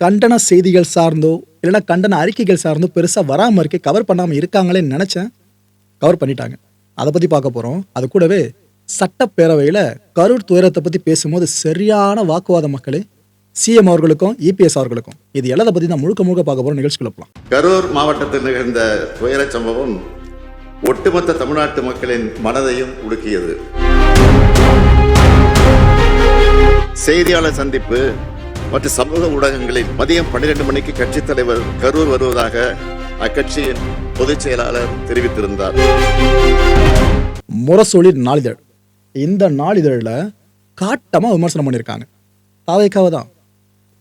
கண்டன செய்திகள் சார்ந்தோ இல்லைன்னா கண்டன அறிக்கைகள் சார்ந்தோ பெருசாக வராமல் இருக்கே கவர் பண்ணாமல் இருக்காங்களேன்னு நினச்சேன். கவர் பண்ணிட்டாங்க. அதை பற்றி பார்க்க போகிறோம் அது கூடவே சட்டப்பேரவையில் கரூர் துயரத்தை பற்றி பேசும்போது சரியான வாக்குவாத மக்களே சிஎம் அவர்களுக்கும் இபிஎஸ் அவர்களுக்கும். இது எல்லாத்தை பற்றி தான் முழுக்க முழுக்க பார்க்க போகிற நிகழ்ச்சிக்குள்ள போகலாம் கரூர் மாவட்டத்தில் நிகழ்ந்த துயர சம்பவம் ஒட்டுமொத்த தமிழ்நாட்டு மக்களின் மனதையும் உடுக்கியது செய்தியாளர் சந்திப்பு மற்றும் சமூக ஊடகங்களில் மதியம் பன்னிரண்டு மணிக்கு கட்சித் தலைவர் கரூர் வருவதாக அக்கட்சியின் பொதுச் செயலாளர் தெரிவித்திருந்தார். முரசொலி நாளிதழ். இந்த நாளிதழில் காட்டமாக விமர்சனம் பண்ணியிருக்காங்க தாவேக்காவை தான்.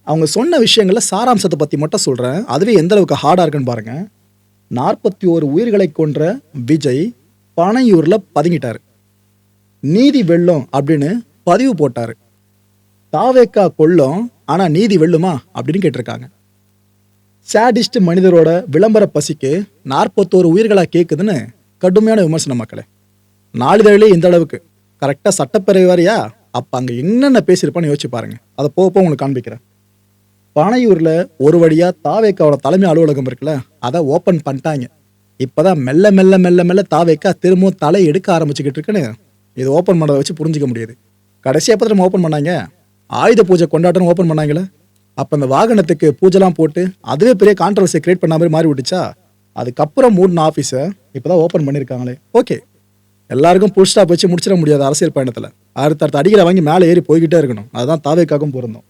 அவங்க சொன்ன விஷயங்களில் சாராம்சத்தை பற்றி மட்டும் சொல்கிறேன் அதுவே எந்த அளவுக்கு ஹார்டாக இருக்குன்னு பாருங்கள் நாற்பத்தி ஒரு உயிர்களை கொன்ற விஜய் பனையூரில் பதுங்கிட்டார். நீதி வெள்ளம் அப்படின்னு பதிவு போட்டார். தாவேக்கா கொல்லும் ஆனால் நீதி வெல்லுமா? அப்படின்னு கேட்டிருக்காங்க. சேடிஸ்ட் மனிதரோட விளம்பர பசிக்கு நாற்பத்தோரு உயிர்களாக கேட்குதுன்னு கடுமையான விமர்சனம் மக்களே. நாளிதழிலே இந்த அளவுக்கு. கரெக்டாக சட்டப்பேரவை வாரியா? அப்போ அங்கே என்னென்ன பேசியிருப்பான்னு யோசிச்சு பாருங்க. அதை போக போக உங்களுக்கு காண்பிக்கிறேன். பனையூரில் ஒரு வழியாக தாவேக்காவோட தலைமை அலுவலகம் இருக்குல்ல அதை ஓப்பன் பண்ணிட்டாங்க. இப்போ தான் மெல்ல மெல்ல மெல்ல மெல்ல தாவேக்கா திரும்பவும் தலை எடுக்க ஆரம்பிச்சுக்கிட்டு இருக்குன்னு இது ஓப்பன் பண்ணதை வச்சு புரிஞ்சிக்க முடியுது. கடைசியாக பார்த்து நம்ம ஓப்பன் பண்ணாங்க? ஆயுத பூஜை கொண்டாட்டம் ஓப்பன் பண்ணாங்களே? அப்போ அந்த வாகனத்துக்கு பூஜைலாம் போட்டு அதுவே பெரிய கான்ட்ரவர்சி கிரியேட் பண்ண மாதிரி மாறி விட்டுச்சா அதுக்கப்புறம் மூடின ஆஃபீஸை இப்போ தான் ஓப்பன் பண்ணியிருக்காங்களே ஓகே எல்லாருக்கும் புல் ஸ்டாப் வச்சு முடிச்சிட முடியாது அரசியல் பயணத்தில். அடுத்தடுத்த அடிகளை வாங்கி மேலே ஏறி போய்கிட்டே இருக்கணும். அதுதான் தாவேக்காக்கும் பிறந்தோம்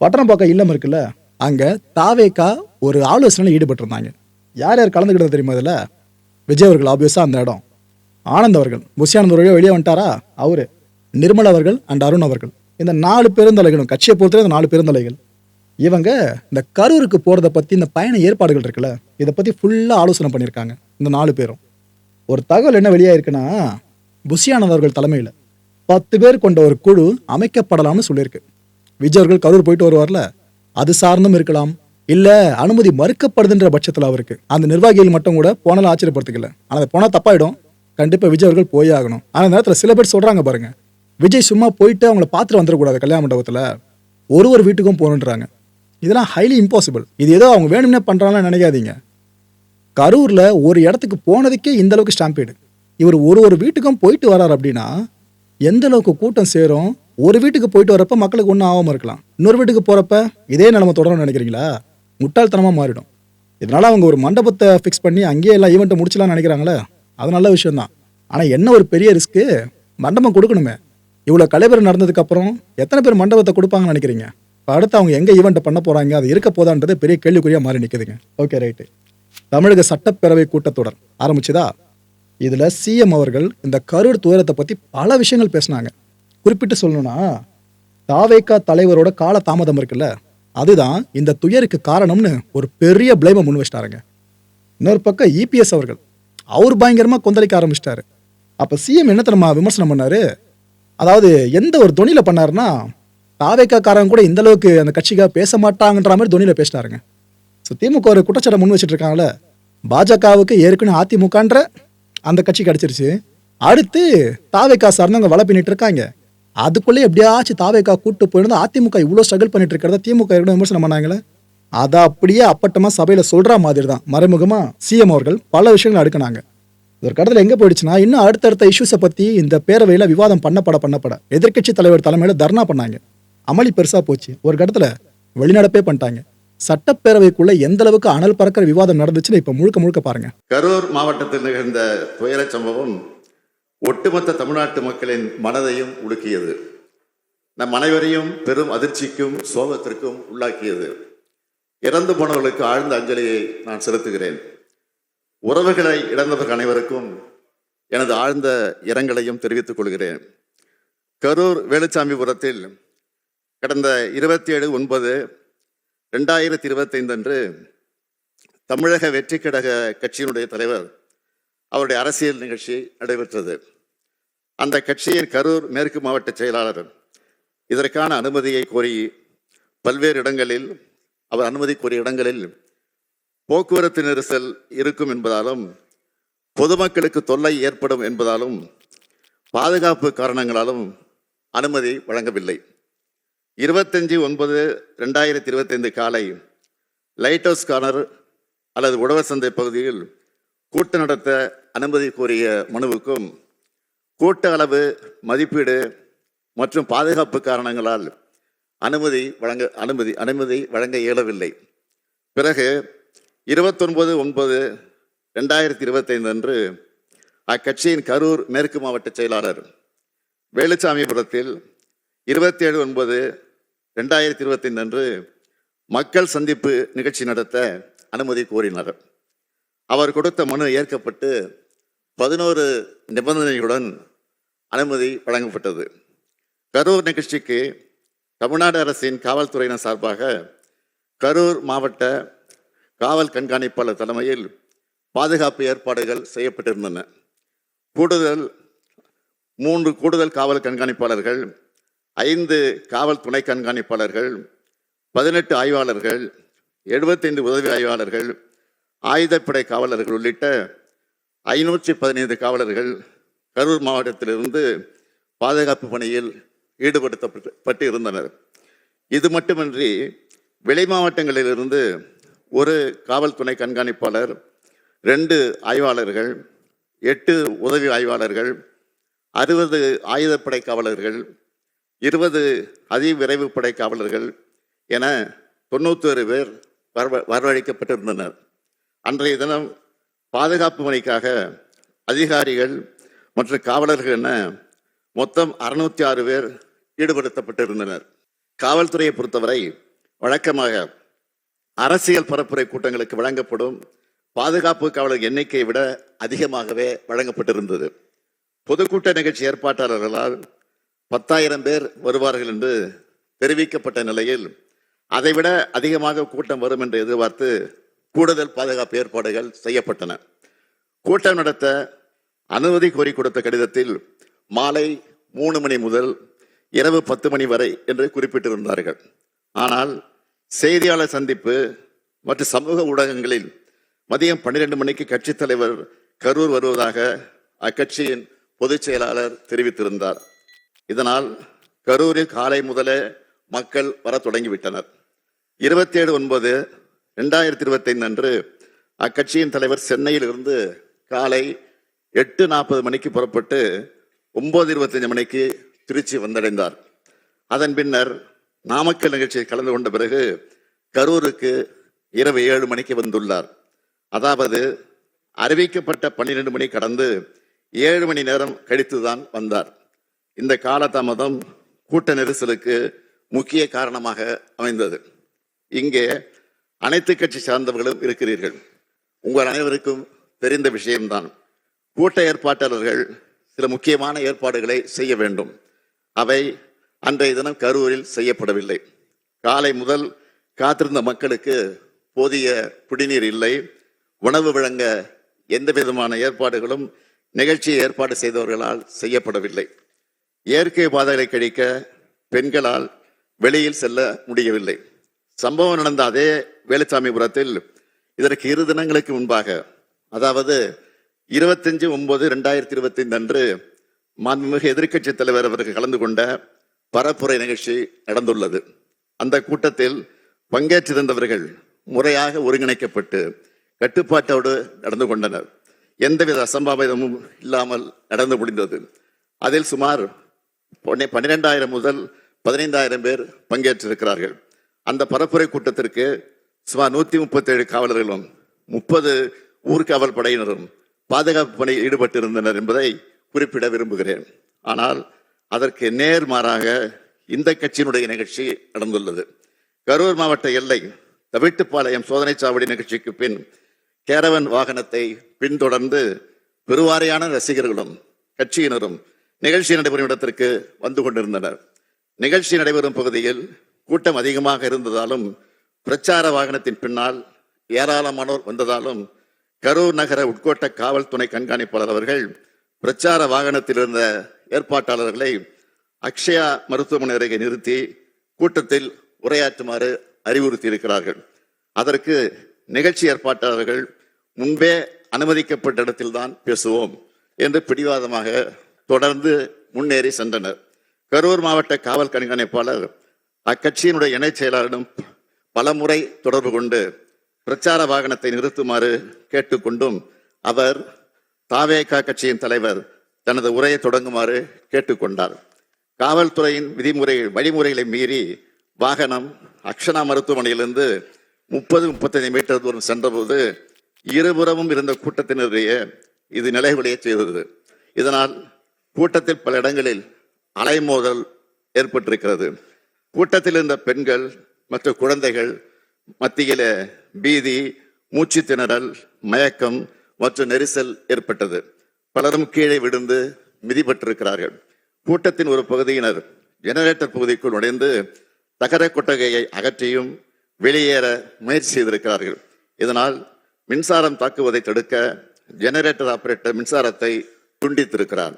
பட்டணம் பக்கம் இல்லம் இருக்குல்ல? அங்கே தாவேக்கா ஒரு ஆலோசனையில் ஈடுபட்டிருந்தாங்க. யார் யார் கலந்துக்கிட்டது தெரியுமா இதில்? விஜய் அவர்கள் ஆப்வியஸாக அந்த இடம். ஆனந்த் அவர்கள் முசியானந்த் அவர்களே வெளியே வந்துட்டாரா? அவரு. நிர்மல் அவர்கள் அண்ட் அருண் அவர்கள். இந்த நாலு பெருந்தலைகளும் கட்சியை பொறுத்தவரை இந்த நாலு பெருந்தலைகள் இவங்க இந்த கரூருக்கு போகிறத பற்றி இந்த பயண ஏற்பாடுகள் இருக்குல்ல இதை பற்றி ஃபுல்லாக ஆலோசனை பண்ணியிருக்காங்க இந்த நாலு பேரும். ஒரு தகவல் என்ன வெளியாயிருக்குன்னா புஷியானவர்கள் தலைமையில் பத்து பேர் கொண்ட ஒரு குழு அமைக்கப்படலாம்னு சொல்லியிருக்கு. விஜய் அவர்கள் கரூர் போயிட்டு வருவார்ல அது சார்ந்தும் இருக்கலாம் இல்லை அனுமதி மறுக்கப்படுதுன்ற பட்சத்தில் அவருக்கு. அந்த நிர்வாகிகள் மட்டும் கூட போனாலும் ஆச்சரியப்படுத்திக்கல. ஆனால் அது போனால் தப்பாயிடும். கண்டிப்பாக விஜய் அவர்கள் போயே ஆகணும். ஆனால் நேரத்தில் சில பேர் சொல்கிறாங்க பாருங்கள் விஜய் சும்மா போயிட்டு அவங்கள பார்த்துட்டு வந்துடக்கூடாது கல்யாண மண்டபத்தில். ஒரு ஒரு வீட்டுக்கும் போகணுன்றாங்க. இதெல்லாம் ஹைலி இம்பாசிபிள் இது ஏதோ அவங்க வேணும்னே பண்ணுறாங்கன்னு நினைக்காதீங்க. கரூரில் ஒரு இடத்துக்கு போனதுக்கே இந்த அளவுக்கு ஸ்டாம்பேடு இவர் ஒரு ஒரு வீட்டுக்கும் போயிட்டு வரார் அப்படின்னா எந்த அளவுக்கு கூட்டம் சேரும்? ஒரு வீட்டுக்கு போயிட்டு வரப்ப மக்களுக்கு ஒன்றும் ஆகாமல் இருக்கலாம். இன்னொரு வீட்டுக்கு போகிறப்ப இதே நிலைமை தொடரணும்னு நினைக்கிறீங்களா? முட்டாள்தனமாக மாறிடும். இதனால் அவங்க ஒரு மண்டபத்தை ஃபிக்ஸ் பண்ணி அங்கேயே எல்லாம் ஈவெண்ட்டை முடிச்சலாம்னு நினைக்கிறாங்களே? அது நல்ல விஷயம்தான். ஆனால் என்ன ஒரு பெரிய ரிஸ்க்கு மண்டபம் கொடுக்கணுமே. இவ்வளோ கலைபரம் நடந்ததுக்கப்புறம் எத்தனை பேர் மண்டபத்தை கொடுப்பாங்கன்னு நினைக்கிறீங்க? இப்போ அடுத்து அவங்க எங்கே ஈவெண்ட்டை பண்ண போகிறாங்க அது இருக்க போதான்றது பெரிய கேள்விக்குறியாக மாறி நிற்குதுங்க ஓகே ரைட்டு தமிழக சட்டப்பேரவை கூட்டத்தொடர் ஆரம்பிச்சுதா? இதில் சிஎம் அவர்கள் இந்த கரூர் துயரத்தை பற்றி பல விஷயங்கள் பேசினாங்க. குறிப்பிட்டு சொல்லணும்னா தாவேக்கா தலைவரோட கால தாமதம் இருக்குல்ல அதுதான் இந்த துயருக்கு காரணம்னு ஒரு பெரிய பிளேமை முன் வச்சிட்டாருங்க. இன்னொரு பக்கம் இபிஎஸ் அவர்கள் அவர் பயங்கரமாக கொந்தளிக்க ஆரம்பிச்சிட்டாரு. அப்போ சிஎம் என்ன தெரியுமா விமர்சனம் பண்ணாரு? அதாவது எந்த ஒரு தொனியில் பண்ணாருன்னா தாவேகாக்காரங்க கூட இந்த அளவுக்கு அந்த கட்சிக்காக பேச மாட்டாங்கன்ற மாதிரி துணியில் பேசினாருங்க. ஸோ திமுக ஒரு குற்றச்சாட்டை முன் வச்சுட்டு இருக்காங்களே பாஜகவுக்கு ஏற்கனவே அதிமுகன்ற அந்த கட்சி கிடச்சிருச்சு. அடுத்து தாவேக்கா சார்ந்தவங்க வலை பின்னிட்டு இருக்காங்க அதுக்குள்ளே எப்படியாச்சும் தாவேக்கா கூட்டு போயிருந்தா அதிமுக இவ்வளோ ஸ்ட்ரகிள் பண்ணிட்டு இருக்கிறத திமுக ஏற்கனவே விமர்சனம் பண்ணாங்களே? அதை அப்படியே அப்பட்டமாக சபையில் சொல்கிற மாதிரி தான் மறைமுகமாக சிஎம் அவர்கள் பல விஷயங்கள் அடுக்குனாங்க. ஒரு கடத்தில் எங்கே போயிடுச்சுன்னா இன்னும் அடுத்தடுத்த இஷ்யூஸை பற்றி இந்த பேரவையில் விவாதம் பண்ணப்பட பண்ணப்பட எதிர்க்கட்சி தலைவர் தலைமையில் தர்ணா பண்ணாங்க. அமளி பெருசாக போச்சு. ஒரு கடத்தில் வெளிநடப்பே பண்ணிட்டாங்க. சட்டப்பேரவைக்குள்ள எந்த அளவுக்கு அனல் பறக்கிற விவாதம் நடந்துச்சுன்னு இப்போ முழுக்க முழுக்க பாருங்க. கரூர் மாவட்டத்தில் நிகழ்ந்த துயர சம்பவம் ஒட்டுமொத்த தமிழ்நாட்டு மக்களின் மனதையும் உலுக்கியது. நம் அனைவரையும் பெரும் அதிர்ச்சிக்கும் சோகத்திற்கும் உள்ளாக்கியது. இறந்து போனவர்களுக்கு ஆழ்ந்த அஞ்சலியை நான் செலுத்துகிறேன். உறவுகளை இழந்தவர்கள் அனைவருக்கும் எனது ஆழ்ந்த இரங்கலையும் தெரிவித்துக் கொள்கிறேன். கரூர் வேலுச்சாமிபுரத்தில் கடந்த இருபத்தி ஏழு ஒன்பது ரெண்டாயிரத்தி இருபத்தைந்து அன்று தமிழக வெற்றி கழக கட்சியினுடைய தலைவர் அவருடைய அரசியல் நிகழ்ச்சி நடைபெற்றது. அந்த கட்சியின் கரூர் மேற்கு மாவட்ட செயலாளர் இதற்கான அனுமதியை கோரி பல்வேறு இடங்களில் அவர் அனுமதி கோரிய இடங்களில் போக்குவரத்து நெரிசல் இருக்கும் என்பதாலும் பொதுமக்களுக்கு தொல்லை ஏற்படும் என்பதாலும் பாதுகாப்பு காரணங்களாலும் அனுமதி வழங்கவில்லை. இருபத்தஞ்சி ஒன்பது ரெண்டாயிரத்தி இருபத்தைந்து காலை லைட் ஹவுஸ் கார்னர் அல்லது உழவர் சந்தை பகுதியில் கூட்டம் நடத்த அனுமதி கோரிய மனுவுக்கும் கூட்ட அளவு மதிப்பீடு மற்றும் பாதுகாப்பு காரணங்களால் அனுமதி வழங்க அனுமதி அனுமதி வழங்க இயலவில்லை. பிறகு இருபத்தொன்பது ஒன்பது ரெண்டாயிரத்தி இருபத்தைந்து அன்று அக்கட்சியின் கரூர் மேற்கு மாவட்ட செயலாளர் வேலுச்சாமிபுரத்தில் இருபத்தி ஏழு ஒன்பது ரெண்டாயிரத்தி இருபத்தைந்து அன்று மக்கள் சந்திப்பு நிகழ்ச்சி நடத்த அனுமதி கோரினார். அவர் கொடுத்த மனு ஏற்கப்பட்டு பதினோரு நிபந்தனைகளுடன் அனுமதி வழங்கப்பட்டது. கரூர் நிகழ்ச்சிக்கு தமிழ்நாடு அரசின் காவல்துறையினர் சார்பாக கரூர் மாவட்ட காவல் கண்காணிப்பாளர் தலைமையில் பாதுகாப்பு ஏற்பாடுகள் செய்யப்பட்டிருந்தன. கூடுதல் மூன்று கூடுதல் காவல் கண்காணிப்பாளர்கள் ஐந்து காவல் துணை கண்காணிப்பாளர்கள் பதினெட்டு ஆய்வாளர்கள் எழுபத்தைந்து உதவி ஆய்வாளர்கள் ஆயுதப்படை காவலர்கள் உள்ளிட்ட ஐநூற்றி பதினைந்து காவலர்கள் கரூர் மாவட்டத்திலிருந்து பாதுகாப்பு பணியில் ஈடுபடுத்தப்பட்டு இருந்தனர் இது மட்டுமின்றி வெளி மாவட்டங்களிலிருந்து ஒரு காவல் துணை கண்காணிப்பாளர் ரெண்டு ஆய்வாளர்கள் எட்டு உதவி ஆய்வாளர்கள் அறுபது ஆயுதப்படை காவலர்கள் இருபது அதிவிரைவு படை காவலர்கள் என தொண்ணூத்தொரு பேர் வரவ வரவழைக்கப்பட்டிருந்தனர். அன்றைய தினம் பாதுகாப்பு பணிக்காக அதிகாரிகள் மற்றும் காவலர்கள் என மொத்தம் அறுநூத்தி ஆறு பேர் ஈடுபடுத்தப்பட்டிருந்தனர். காவல்துறையை பொறுத்தவரை வழக்கமாக அரசியல் பரப்புரை கூட்டங்களுக்கு வழங்கப்படும் பாதுகாப்பு காவலர் எண்ணிக்கையை விட அதிகமாகவே வழங்கப்பட்டிருந்தது. பொதுக்கூட்ட நிகழ்ச்சி ஏற்பாட்டாளர்களால் பத்தாயிரம் பேர் வருவார்கள் என்று தெரிவிக்கப்பட்ட நிலையில் அதைவிட அதிகமாக கூட்டம் வரும் என்று எதிர்பார்த்து கூடுதல் பாதுகாப்பு ஏற்பாடுகள் செய்யப்பட்டன. கூட்டம் நடத்த அனுமதி கோரி கொடுத்த கடிதத்தில் மாலை மூணு மணி முதல் இரவு பத்து மணி வரை என்று குறிப்பிட்டிருந்தார்கள். ஆனால் செய்தியாளர் சந்திப்பு மற்றும் சமூக ஊடகங்களில் மதியம் பன்னிரண்டு மணிக்கு கட்சித் தலைவர் கரூர் வருவதாக அக்கட்சியின் பொதுச் செயலாளர் தெரிவித்திருந்தார். இதனால் கரூரில் காலை முதலே மக்கள் வர தொடங்கிவிட்டனர். இருபத்தி ஏழு ஒன்பது ரெண்டாயிரத்தி இருபத்தைந்து அன்று அக்கட்சியின் தலைவர் சென்னையில் இருந்து காலை எட்டு நாற்பது மணிக்கு புறப்பட்டு ஒன்பது இருபத்தஞ்சு மணிக்கு திருச்சி வந்தடைந்தார். அதன் பின்னர் நாமக்கல் நிகழ்ச்சியில் கலந்து கொண்ட பிறகு கரூருக்கு இரவு ஏழு மணிக்கு வந்துள்ளார். அதாவது அறிவிக்கப்பட்ட பன்னிரண்டு மணி கடந்து ஏழு மணி நேரம் கழித்துதான் வந்தார். இந்த காலதாமதம் கூட்ட நெரிசலுக்கு முக்கிய காரணமாக அமைந்தது. இங்கே அனைத்து கட்சி சார்ந்தவர்களும் இருக்கிறீர்கள். உங்கள் அனைவருக்கும் தெரிந்த விஷயம்தான். கூட்ட ஏற்பாட்டாளர்கள் சில முக்கியமான ஏற்பாடுகளை செய்ய வேண்டும். அவை அன்றைய தினம் கரூரில் செய்யப்படவில்லை. காலை முதல் காத்திருந்த மக்களுக்கு போதிய குடிநீர் இல்லை. உணவு வழங்க எந்த விதமான ஏற்பாடுகளும் நிகழ்ச்சியை ஏற்பாடு செய்தவர்களால் செய்யப்படவில்லை. இயற்கை பாதைகளை கழிக்க பெண்களால் வெளியில் செல்ல முடியவில்லை. சம்பவம் நடந்த அதே வேலுசாமிபுரத்தில் இதற்கு இரு தினங்களுக்கு முன்பாக அதாவது இருபத்தஞ்சு ஒன்பது ரெண்டாயிரத்தி இருபத்தைந்து அன்று மாண்புமிகு எதிர்க்கட்சி தலைவர் அவர்கள் கலந்து கொண்ட பரப்புரை நிகழ்ச்சி நடந்துள்ளது. அந்த கூட்டத்தில் பங்கேற்றிருந்தவர்கள் முறையாக ஒருங்கிணைக்கப்பட்டு கட்டுப்பாட்டோடு நடந்து கொண்டனர். எந்தவித அசம்பாவிதமும் இல்லாமல் நடந்து முடிந்தது. அதில் சுமார் பன்னிரெண்டாயிரம் முதல் பதினைந்தாயிரம் பேர் பங்கேற்றிருக்கிறார்கள். அந்த பரப்புரை கூட்டத்திற்கு சுமார் நூத்தி முப்பத்தேழு காவலர்களும் முப்பது ஊர்காவல் படையினரும் பாதுகாப்பு பணியில் ஈடுபட்டிருந்தனர் என்பதை குறிப்பிட விரும்புகிறேன். ஆனால் அதற்கு நேர்மாறாக இந்த கட்சியினுடைய நிகழ்ச்சி நடந்துள்ளது. கரூர் மாவட்ட எல்லை தவிட்டுப்பாளையம் சோதனை சாவடி நிகழ்ச்சிக்கு பின் கேரவன் வாகனத்தை பின்தொடர்ந்து பெருவாரியான ரசிகர்களும் கட்சியினரும் நிகழ்ச்சி நடைபெறும் இடத்திற்கு வந்து கொண்டிருந்தனர். நிகழ்ச்சி நடைபெறும் பகுதியில் கூட்டம் அதிகமாக இருந்ததாலும் பிரச்சார வாகனத்தின் பின்னால் ஏராளமானோர் வந்ததாலும் கரூர் நகர உட்கோட்ட காவல்துறை கண்காணிப்பாளர் அவர்கள் பிரச்சார வாகனத்தில் இருந்த ஏற்பாட்டாளர்களை அக்ஷயா மருத்துவமனை அருகே நிறுத்தி கூட்டத்தில் உரையாற்றுமாறு அறிவுறுத்தி இருக்கிறார்கள் அதற்கு நிகழ்ச்சி ஏற்பாட்டாளர்கள் முன்பே அனுமதிக்கப்பட்ட இடத்தில்தான் பேசுவோம் என்று பிடிவாதமாக தொடர்ந்து முன்னேறி சென்றனர். கரூர் மாவட்ட காவல் கண்காணிப்பாளர் அக்கட்சியினுடைய இணைச் செயலாளரிடம் பலமுறை தொடர்பு கொண்டு பிரச்சார வாகனத்தை நிறுத்துமாறு கேட்டுக்கொண்டும் அவர் தாவேகா கட்சியின் தலைவர் தனது உரையை தொடங்குமாறு கேட்டுக்கொண்டார். காவல்துறையின் விதிமுறை வழிமுறைகளை மீறி வாகனம் அக்ஷனா மருத்துவமனையிலிருந்து முப்பது முப்பத்தைந்து மீட்டர் தூரம் சென்றபோது இருபுறமும் இருந்த கூட்டத்தினருடைய இது நிலைகுலைய செய்தது. இதனால் கூட்டத்தில் பல இடங்களில் அலைமோதல் ஏற்பட்டிருக்கிறது. கூட்டத்தில் இருந்த பெண்கள் மற்றும் குழந்தைகள் மத்தியில பீதி மூச்சு திணறல் மயக்கம் மற்றும் நெரிசல் ஏற்பட்டது. பலரும் கீழே விழுந்து மிதிப்பட்டிருக்கிறார்கள் கூட்டத்தின் ஒரு பகுதியினர் ஜெனரேட்டர் பகுதிக்குள் நுழைந்து தகர கொட்டகையை அகற்றியும் வெளியேற முயற்சி செய்திருக்கிறார்கள். இதனால் மின்சாரம் தாக்குவதை தடுக்க ஜெனரேட்டர் ஆபரேட்டர் மின்சாரத்தை துண்டித்திருக்கிறார்.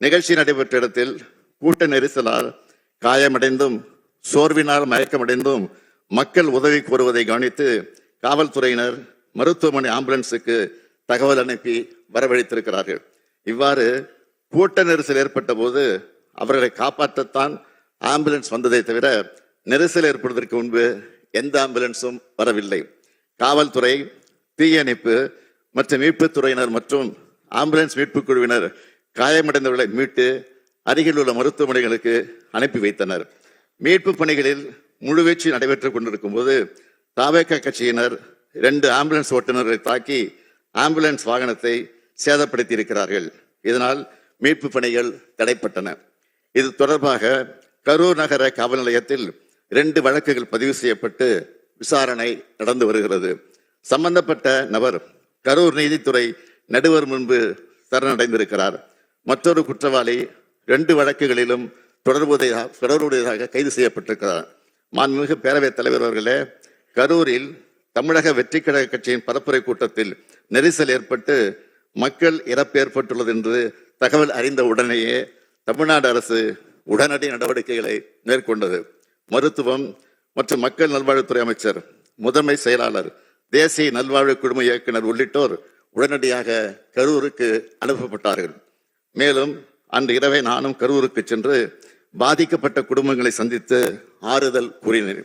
நிகழ்ச்சி நடைபெற்ற இடத்தில் கூட்ட நெரிசலால் காயமடைந்தும் சோர்வினால் மயக்கமடைந்தும் மக்கள் உதவி கோருவதை கவனித்து காவல்துறையினர் மருத்துவமனை ஆம்புலன்ஸுக்கு தகவல் அனுப்பி வரவழைத்திருக்கிறார்கள். இவ்வாறு கூட்ட நெரிசல் ஏற்பட்ட போது அவர்களை காப்பாற்றத்தான் ஆம்புலன்ஸ் வந்ததை தவிர நெரிசல் ஏற்படுவதற்கு முன்பு எந்த ஆம்புலன்ஸும் வரவில்லை. காவல்துறை தீயணைப்பு மற்றும் மீட்புத் துறையினர் மற்றும் ஆம்புலன்ஸ் மீட்புக் குழுவினர் காயமடைந்தவர்களை மீட்டு அருகில் உள்ள மருத்துவமனைகளுக்கு அனுப்பி வைத்தனர். மீட்பு பணிகளில் முழுவீச்சு நடைபெற்றுக் கொண்டிருக்கும் போது தாவேக கட்சியினர் இரண்டு ஆம்புலன்ஸ் ஓட்டுநர்களை தாக்கி ஆம்புலன்ஸ் வாகனத்தை சேதப்படுத்தியிருக்கிறார்கள். இதனால் மீட்பு பணிகள் தடைப்பட்டன. இது தொடர்பாக கரூர் நகர காவல் நிலையத்தில் இரண்டு வழக்குகள் பதிவு செய்யப்பட்டு விசாரணை நடந்து வருகிறது. சம்பந்தப்பட்ட நபர் கரூர் நீதித்துறை நடுவர் முன்பு சரணடைந்திருக்கிறார். மற்றொரு குற்றவாளி ரெண்டு வழக்குகளிலும் தொடர்புடையதாக தொடர்புடையதாக கைது செய்யப்பட்டிருக்கிறார். மாண்புமிகு பேரவைத் தலைவர் அவர்களே கரூரில் தமிழக வெற்றிக்கழக கட்சியின் பரப்புரை கூட்டத்தில் நெரிசல் ஏற்பட்டு மக்கள் இறப்பு ஏற்பட்டுள்ளது என்று தகவல் அறிந்த உடனேயே தமிழ்நாடு அரசு உடனடி நடவடிக்கைகளை மேற்கொண்டது. மருத்துவம் மற்றும் மக்கள் நல்வாழ்வுத்துறை அமைச்சர் முதன்மை செயலாளர் தேசிய நல்வாழ்வு குழும இயக்குனர் உள்ளிட்டோர் உடனடியாக கரூருக்கு அனுப்பப்பட்டார்கள். மேலும் அன்று இரவே நானும் கரூருக்கு சென்று பாதிக்கப்பட்ட குடும்பங்களை சந்தித்து ஆறுதல் கூறினேன்.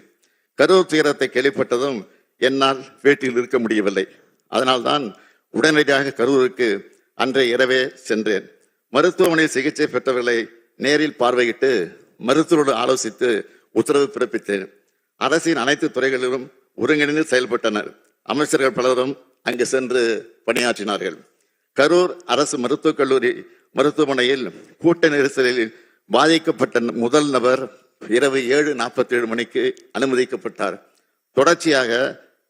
கரூர் துயரத்தை கேள்விப்பட்டதும் என்னால் வீட்டில் இருக்க முடியவில்லை. அதனால்தான் உடனடியாக கரூருக்கு அன்றைய இரவே சென்றேன். மருத்துவமனையில் சிகிச்சை பெற்றவர்களை நேரில் பார்வையிட்டு மருத்துவரோடு ஆலோசித்து உத்தரவு பிறப்பித்தேன். அரசின் அனைத்து துறைகளிலும் ஒருங்கிணைந்து செயல்பட்டனர். அமைச்சர்கள் பலரும் அங்கு சென்று பணியாற்றினார்கள். கரூர் அரசு மருத்துவக் கல்லூரி மருத்துவமனையில் கூட்ட நெரிசலில் பாதிக்கப்பட்ட முதல் நபர் இரவு ஏழு நாற்பத்தி ஏழு மணிக்கு அனுமதிக்கப்பட்டார். தொடர்ச்சியாக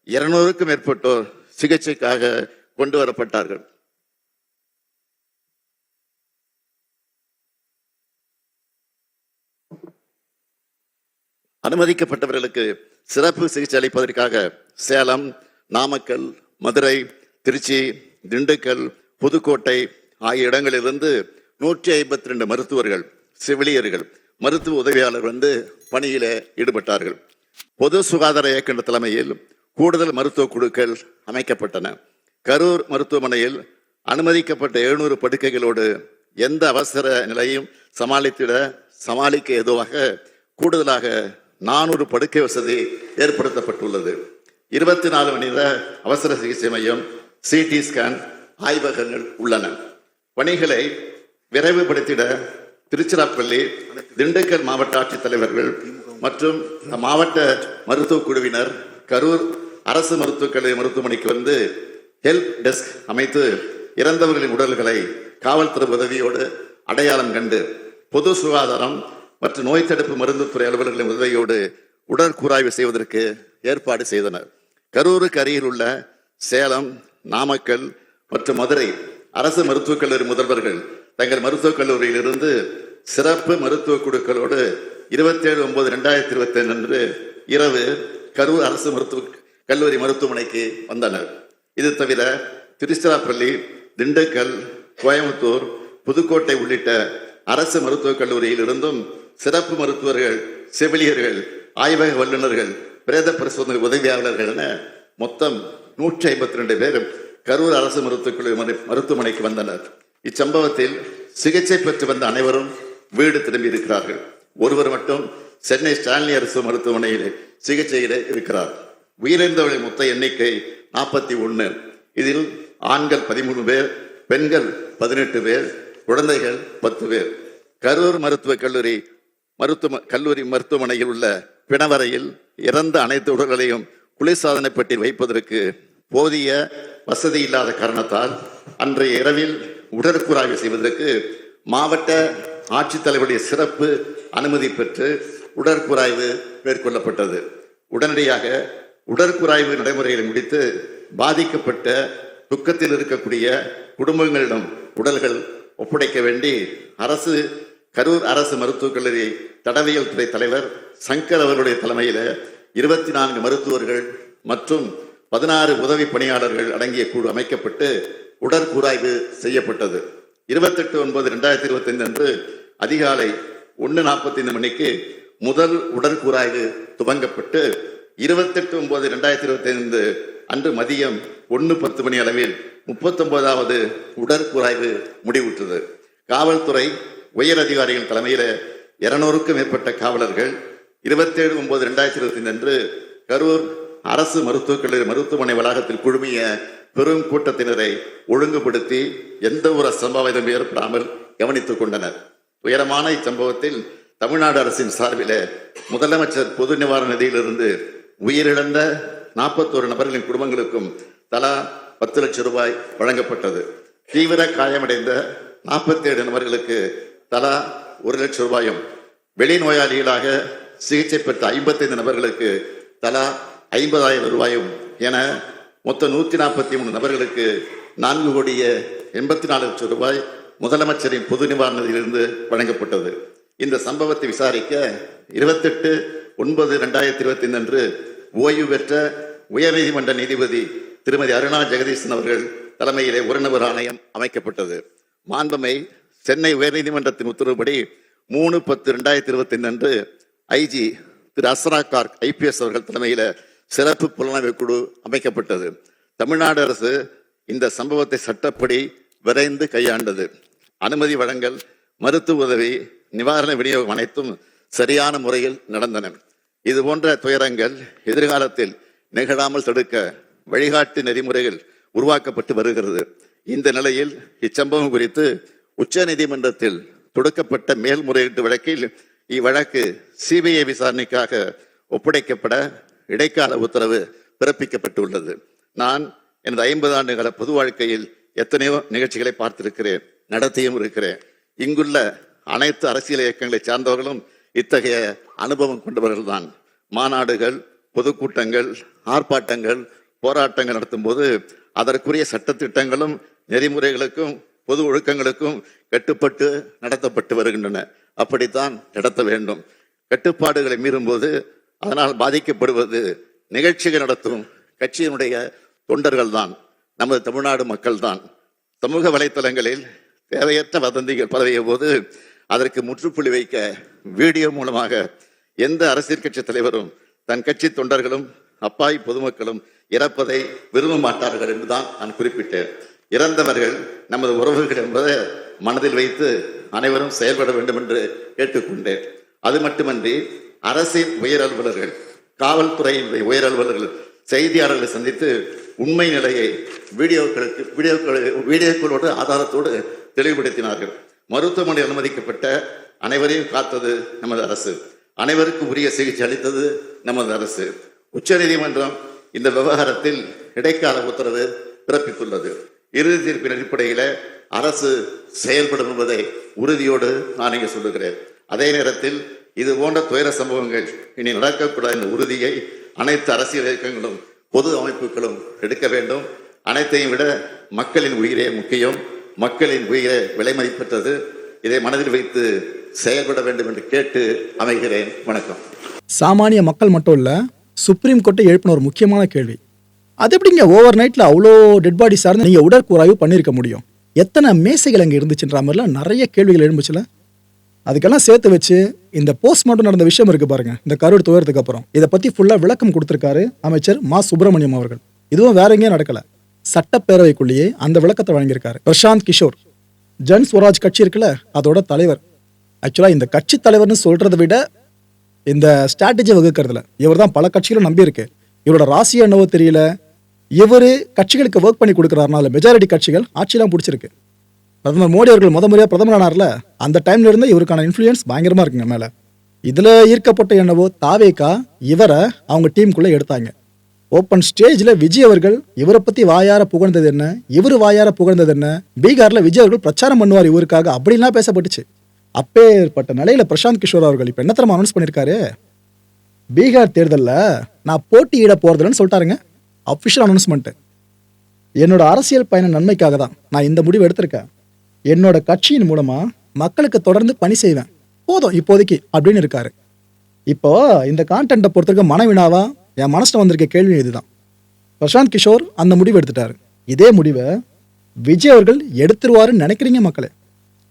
இருநூறுக்கும் மேற்பட்டோர் சிகிச்சைக்காக கொண்டு வரப்பட்டார்கள். அனுமதிக்கப்பட்டவர்களுக்கு சிறப்பு சிகிச்சை அளிப்பதற்காக சேலம் நாமக்கல் மதுரை திருச்சி திண்டுக்கல் புதுக்கோட்டை ஆகிய இடங்களிலிருந்து நூற்றி ஐம்பத்தி ரெண்டு மருத்துவர்கள் செவிலியர்கள் மருத்துவ உதவியாளர் வந்து பணியில் ஈடுபட்டார்கள். பொது சுகாதார இயக்குநர் தலைமையில் கூடுதல் மருத்துவ குழுக்கள் அமைக்கப்பட்டன. கரூர் மருத்துவமனையில் அனுமதிக்கப்பட்ட எழுநூறு படுக்கைகளோடு எந்த அவசர நிலையும் சமாளித்திட சமாளிக்க ஏதுவாக கூடுதலாக நானூறு படுக்கை வசதி ஏற்படுத்தப்பட்டுள்ளது. இருபத்தி நாலு மணி நேர அவசர சிகிச்சை மையம் சிடி ஸ்கேன் ஆய்வகங்கள் உள்ளன. பணிகளை விரைவுபடுத்திட திருச்சிராப்பள்ளி திண்டுக்கல் மாவட்ட ஆட்சித்தலைவர்கள் மற்றும் மாவட்ட மருத்துவக் குழுவினர் கரூர் அரசு மருத்துவக் கல்லூரி மருத்துவமனைக்கு வந்து ஹெல்ப் டெஸ்க் அமைத்து இறந்தவர்களின் உடல்களை காவல்துறை உதவியோடு அடையாளம் கண்டு பொது சுகாதாரம் மற்றும் நோய் தடுப்பு மருந்துத்துறை அலுவலர்களின் உதவியோடு உடற்கூராய்வு செய்வதற்கு ஏற்பாடு செய்தனர். கரூருக்கு அருகில் உள்ள சேலம் நாமக்கல் மற்றும் மதுரை அரசு மருத்துவக் கல்லூரி முதல்வர்கள் தங்கள் மருத்துவக் கல்லூரியிலிருந்து சிறப்பு மருத்துவ குழுக்களோடு இருபத்தேழு ஒன்பது ரெண்டாயிரத்தி இருபத்தி அன்று இரவு கரூர் அரசு மருத்துவ கல்லூரி மருத்துவமனைக்கு வந்தனர். இது தவிர திருச்சிராப்பள்ளி திண்டுக்கல் கோயம்புத்தூர் புதுக்கோட்டை உள்ளிட்ட அரசு மருத்துவக் கல்லூரியில் இருந்தும் சிறப்பு மருத்துவர்கள் செவிலியர்கள் ஆய்வக வல்லுநர்கள் பிரேத பரிசோதனை உதவியாளர்கள் என மொத்தம் நூற்றி ஐம்பத்தி ரெண்டு பேர் கரூர் அரசு மருத்துவக் கல்லூரி மருத்துவமனைக்கு வந்தனர். இச்சம்பவத்தில் சிகிச்சை பெற்று வந்த அனைவரும் வீடு திரும்பி இருக்கிறார்கள் ஒருவர் மட்டும் சென்னை ஸ்டான்லி அரசு மருத்துவமனையில் சிகிச்சையில இருக்கிறார். உயிரிழந்தவர்களின் மொத்த எண்ணிக்கை நாற்பத்தி ஒன்று இதில் ஆண்கள் பதிமூணு பேர் பெண்கள் பதினெட்டு பேர் குழந்தைகள் பத்து பேர். கரூர் மருத்துவக் கல்லூரி மருத்துவ கல்லூரி மருத்துவமனையில் உள்ள பிணவரையில் இறந்த அனைத்து உடல்களையும் குளிர்சாதன பெட்டியில் வைப்பதற்கு போதிய வசதி இல்லாத காரணத்தால் அன்றைய இரவில் உடற்கூறாய்வு செய்வதற்கு மாவட்ட ஆட்சித்தலைவருடைய சிறப்பு அனுமதி பெற்று உடற்கூறாய்வு மேற்கொள்ளப்பட்டது. உடனடியாக உடற்குறாய்வு நடைமுறைகளை முடித்து பாதிக்கப்பட்ட துக்கத்தில் இருக்கக்கூடிய குடும்பங்களிடம் உடல்கள் ஒப்படைக்க வேண்டி அரசு கரூர் அரசு மருத்துவக் கல்லூரி தடவியல் துறை தலைவர் சங்கர் அவர்களுடைய தலைமையில் இருபத்தி நான்கு மருத்துவர்கள் மற்றும் பதினாறு உதவி பணியாளர்கள் அடங்கிய குழு அமைக்கப்பட்டு உடற்கூராய்வு செய்யப்பட்டது. இருபத்தெட்டு ஒன்பது ரெண்டாயிரத்தி இருபத்தைந்து அன்று அதிகாலை ஒன்று நாற்பத்தைந்து மணிக்கு முதல் உடற்கூராய்வு துவங்கப்பட்டு இருபத்தெட்டு ஒன்பது ரெண்டாயிரத்தி இருபத்தைந்து அன்று மதியம் ஒன்று பத்து மணி அளவில் முப்பத்தொன்பதாவது உடற்கூறாய்வு முடிவுற்றது. காவல்துறை உயர் அதிகாரிகள் தலைமையில் இருநூறுக்கும் மேற்பட்ட காவலர்கள் இருபத்தேழு ஒன்பது ரெண்டாயிரத்தி இருபத்தி அன்று கரூர் அரசு மருத்துவக் கல்லூரி மருத்துவமனை வளாகத்தில் குழுமிய பெரும் கூட்டத்தினரை ஒழுங்குபடுத்தி எந்த ஒரு அசம்பாவிதம் ஏற்படாமல் கவனித்துக் கொண்டனர். துயரமான இச்சம்பவத்தில் தமிழ்நாடு அரசின் சார்பில் முதலமைச்சர் பொது நிவாரண நிதியிலிருந்து உயிரிழந்த நாற்பத்தோரு நபர்களின் குடும்பங்களுக்கும் தலா பத்து லட்சம் ரூபாய் வழங்கப்பட்டது. தீவிர காயமடைந்த நாற்பத்தேழு நபர்களுக்கு தலா ஒரு லட்சம் ரூபாயும் வெளிநோயாளிகளாக சிகிச்சை பெற்ற ஐம்பத்தைந்து நபர்களுக்கு தலா ஐம்பதாயிரம் ரூபாயும் என மொத்தம் நூற்றி நாற்பத்தி மூணு நபர்களுக்கு நான்கு கோடிய எண்பத்தி நாலு லட்சம் ரூபாய் முதலமைச்சரின் பொது நிவாரணத்திலிருந்து வழங்கப்பட்டது. இந்த சம்பவத்தை விசாரிக்க இருபத்தெட்டு ஒன்பது ரெண்டாயிரத்தி இருபத்தி அன்று ஓய்வு பெற்ற உயர்நீதிமன்ற நீதிபதி திருமதி அருணா ஜெகதீசன் அவர்கள் தலைமையிலே ஒரு நபர் ஆணையம் அமைக்கப்பட்டது. மாண்பமை சென்னை உயர்நீதிமன்றத்தின் உத்தரவுப்படி மூணு பத்து ரெண்டாயிரத்தி இருபத்தி அன்று ஐஜி திரு அஸ்ரா கார்க் ஐபிஎஸ் அவர்கள் தலைமையில சிறப்பு புலனாய்வு குழு அமைக்கப்பட்டது. தமிழ்நாடு அரசு இந்த சம்பவத்தை சட்டப்படி விரைந்து கையாண்டது. அனுமதி வழங்கல் மருத்துவ உதவி நிவாரண விநியோகம் அனைத்தும் சரியான முறையில் நடந்தன. இது போன்ற துயரங்கள் எதிர்காலத்தில் நிகழாமல் தடுக்க வழிகாட்டு நெறிமுறைகள் உருவாக்கப்பட்டு வருகிறது. இந்த நிலையில் இச்சம்பவம் குறித்து உச்ச நீதிமன்றத்தில் தொடுக்கப்பட்ட மேல்முறையீட்டு வழக்கில் இவ்வழக்கு சிபிஐ விசாரணைக்காக ஒப்படைக்கப்பட இடைக்கால உத்தரவு பிறப்பிக்கப்பட்டுள்ளது. நான் எனது ஐம்பது ஆண்டுகள பொது வாழ்க்கையில் எத்தனையோ நிகழ்ச்சிகளை பார்த்திருக்கிறேன் நடத்தியும் இருக்கிறேன். இங்குள்ள அனைத்து அரசியல் இயக்கங்களை சார்ந்தவர்களும் இத்தகைய அனுபவம் கொண்டவர்கள் தான் மாநாடுகள் பொதுக்கூட்டங்கள் ஆர்ப்பாட்டங்கள் போராட்டங்கள் நடத்தும் போது அதற்குரிய சட்டத்திட்டங்களும் நெறிமுறைகளுக்கும் பொது ஒழுக்கங்களுக்கும் கட்டுப்பட்டு நடத்தப்பட்டு வருகின்றன. அப்படித்தான் நடத்த வேண்டும். கட்டுப்பாடுகளை மீறும்போது அதனால் பாதிக்கப்படுவது நிகழ்ச்சிகள் நடத்தும் கட்சியினுடைய தொண்டர்கள் தான் நமது தமிழ்நாடு மக்கள் தான் சமூக வலைத்தளங்களில் தேவையற்ற வதந்திகள் பரவிய போது அதற்கு முற்றுப்புள்ளி வைக்க வீடியோ மூலமாக எந்த அரசியல் கட்சி தலைவரும் தன் கட்சி தொண்டர்களும் அப்பாய் பொதுமக்களும் இறப்பதை விரும்ப மாட்டார்கள் என்றுதான் நான் குறிப்பிட்டேன். இறந்தவர்கள் நமது உறவுகள் என்பதை மனதில் வைத்து அனைவரும் செயல்பட வேண்டும் என்று கேட்டுக்கொண்டேன். அது மட்டுமன்றி அரசின் உயர் அலுவலர்கள் காவல்துறையினுடைய உயர் அலுவலர்கள் செய்தியாளர்களை சந்தித்து உண்மை நிலையை வீடியோக்களுக்கு வீடியோக்கள் வீடியோக்களோடு ஆதாரத்தோடு தெளிவுபடுத்தினார்கள். மருத்துவமனை அனுமதிக்கப்பட்ட அனைவரையும் காத்தது நமது அரசு. அனைவருக்கும் உரிய சிகிச்சை அளித்தது நமது அரசு. உச்சநீதிமன்றம் இந்த விவகாரத்தில் இடைக்கால உத்தரவு பிறப்பித்துள்ளது. இறுதி தீர்ப்பின் அடிப்படையில் அரசு செயல்படும் என்பதை உறுதியோடு நான் இங்கே சொல்லுகிறேன். அதே நேரத்தில் இது போன்ற துயர சம்பவங்கள் இனி நடக்கக்கூடாது என்ற உறுதியை அனைத்து அரசியல் இயக்கங்களும் பொது அமைப்புகளும் எடுக்க வேண்டும். அனைத்தையும் விட மக்களின் உயிரே முக்கியம். மக்களின் உயிரே விலை மதிப்பற்றது. இதை மனதில் வைத்து செயல்பட வேண்டும் என்று கேட்டு அமைகிறேன். வணக்கம். சாமானிய மக்கள் மட்டும் இல்ல சுப்ரீம் கோர்ட்டை எழுப்பின ஒரு முக்கியமான கேள்வி. அது எப்படிங்க ஓவர் நைட்டில் அவ்வளோ டெட் பாடி சார்ந்து நீங்கள் உடற்கூறாய்வு பண்ணியிருக்க முடியும்? எத்தனை மேசைகள் அங்கே இருந்துச்சுன்ற மாதிரிலாம் நிறைய கேள்விகள் எழுந்துச்சுல அதுக்கெல்லாம் சேர்த்து வச்சு இந்த போஸ்ட்மார்ட்டம் நடந்த விஷயம் இருக்கு பாருங்க. இந்த கருடு துயரத்துக்கு அப்புறம். இதை பற்றி ஃபுல்லாக விளக்கம் கொடுத்துருக்காரு அமைச்சர் மா. சுப்பிரமணியம் அவர்கள். இதுவும் வேற எங்கேயும் நடக்கல. சட்டப்பேரவைக்குள்ளேயே அந்த விளக்கத்தை வழங்கியிருக்காரு. பிரசாந்த் கிஷோர். ஜன் ஸ்வராஜ் கட்சி இருக்குல்ல அதோட தலைவர். ஆக்சுவலாக இந்த கட்சி தலைவர்னு சொல்கிறத விட இந்த ஸ்ட்ராட்டஜி வகுக்கிறதுல இவர் தான் பல கட்சிகளும் நம்பியிருக்கு. இவரோட ராசி என்னவோ தெரியல. இவர் கட்சிகளுக்கு ஒர்க் பண்ணி கொடுக்குறாருனால மெஜாரிட்டி கட்சிகள் ஆட்சியெல்லாம் பிடிச்சிருக்கு. பிரதமர் மோடி அவர்கள் முத முறையாக பிரதமர் ஆனார்ல அந்த டைம்ல இருந்து இவருக்கான இன்ஃப்ளூயன்ஸ் பயங்கரமாக இருக்குங்க மேலே. இதில் ஈர்க்கப்பட்ட என்னவோ தாவேக்கா இவரை அவங்க டீமுக்குள்ளே எடுத்தாங்க. ஓப்பன் ஸ்டேஜில் விஜய் அவர்கள் இவரை பற்றி வாயார புகழ்ந்தது என்ன? இவர் வாயார புகழ்ந்தது என்ன? பீகாரில் விஜய் அவர்கள் பிரச்சாரம் பண்ணுவார் இவருக்காக அப்படின்லாம் பேசப்பட்டுச்சு. அப்பேற்பட்ட நிலையில பிரசாந்த் கிஷோர் அவர்கள் இப்போ என்ன தரமா அனௌன்ஸ் பண்ணியிருக்காரு பீகார் தேர்தலில் நான் போட்டியிட போகிறதில்லன்னு சொல்லிட்டாருங்க. அஃபிஷியல் அனௌன்ஸ்மெண்ட்டு என்னோட அரசியல் பயண நன்மைக்காக தான் நான் இந்த முடிவு எடுத்திருக்கேன். என்னோட கட்சியின் மூலமாக மக்களுக்கு தொடர்ந்து பணி செய்வேன். போதும் இப்போதைக்கு அப்படின்னு இருக்காரு. இப்போ இந்த கான்டென்ட்டை பொறுத்தவரைக்கும் மனவினாவா? என் மனசில் வந்திருக்க கேள்வி இதுதான். பிரசாந்த் கிஷோர் அந்த முடிவு எடுத்துட்டாரு. இதே முடிவை விஜய் அவர்கள் எடுத்துருவாருன்னு நினைக்கிறீங்க மக்களே.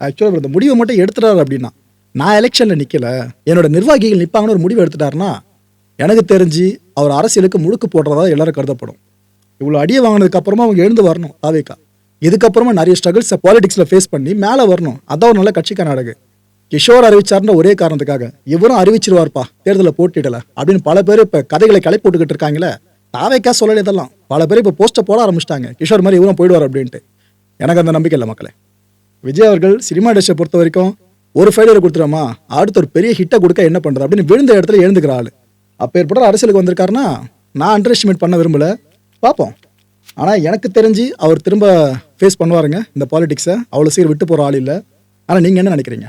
ஆக்சுவலாக இந்த முடிவை மட்டும் எடுத்துட்டாரு அப்படின்னா நான் எலெக்ஷனில் நிற்கல என்னோட நிர்வாகிகள் நிற்பாங்கன்னு ஒரு முடிவு எடுத்துட்டாருன்னா எனக்கு தெரிஞ்சு அவர் அரசியலுக்கு முழுக்கு போடுறதா எல்லாரும் கருதப்படும். இவ்வளோ அடியை வாங்கினதுக்கு அப்புறமா அவங்க எழுந்து வரணும் தாவேக்கா. இதுக்கப்புறமா நிறைய ஸ்ட்ரகிள்ஸை பாலிடிக்ஸில் ஃபேஸ் பண்ணி மேலே வரணும். அதான் ஒரு நல்ல கட்சிக்கான அழகு கிஷோர் அறிவிச்சார்ன்ற ஒரே காரணத்துக்காக இவரும் அறிவிச்சிருவார்ப்பா தேர்தலில் போட்டிடல அப்படின்னு பல பேர் இப்போ கதைகளை களை போட்டுக்கிட்டு இருக்காங்களே தாவேக்கா சொல்லலை இதெல்லாம். பல பேர் இப்போ போஸ்ட்டை போட ஆரம்பிச்சிட்டாங்க. கிஷோர் மாதிரி இவரும் போயிடுவார் அப்படின்ட்டு. எனக்கு அந்த நம்பிக்கை இல்லை மக்களே. விஜய் அவர்கள் சினிமா இண்டஸ்ட்ரியை பொறுத்த வரைக்கும் ஒரு ஃபைலரை கொடுத்துருமா அடுத்து ஒரு பெரிய ஹிட்டை கொடுக்க என்ன பண்ணுறது அப்படின்னு விழுந்த இடத்துல எழுந்துக்கிற ஆள். அப்போ ஏற்பட்ட அரசியலுக்கு வந்திருக்காருன்னா நான் அண்டர் எஸ்டிமேட் பண்ண விரும்பல. பார்ப்போம். ஆனால் எனக்கு தெரிஞ்சு அவர் திரும்ப ஃபேஸ் பண்ணுவாருங்க இந்த பாலிடிக்ஸை அவ்வளோ சீர் விட்டு போகிற ஆள் இல்லை. ஆனால் நீங்கள் என்ன நினைக்கிறீங்க?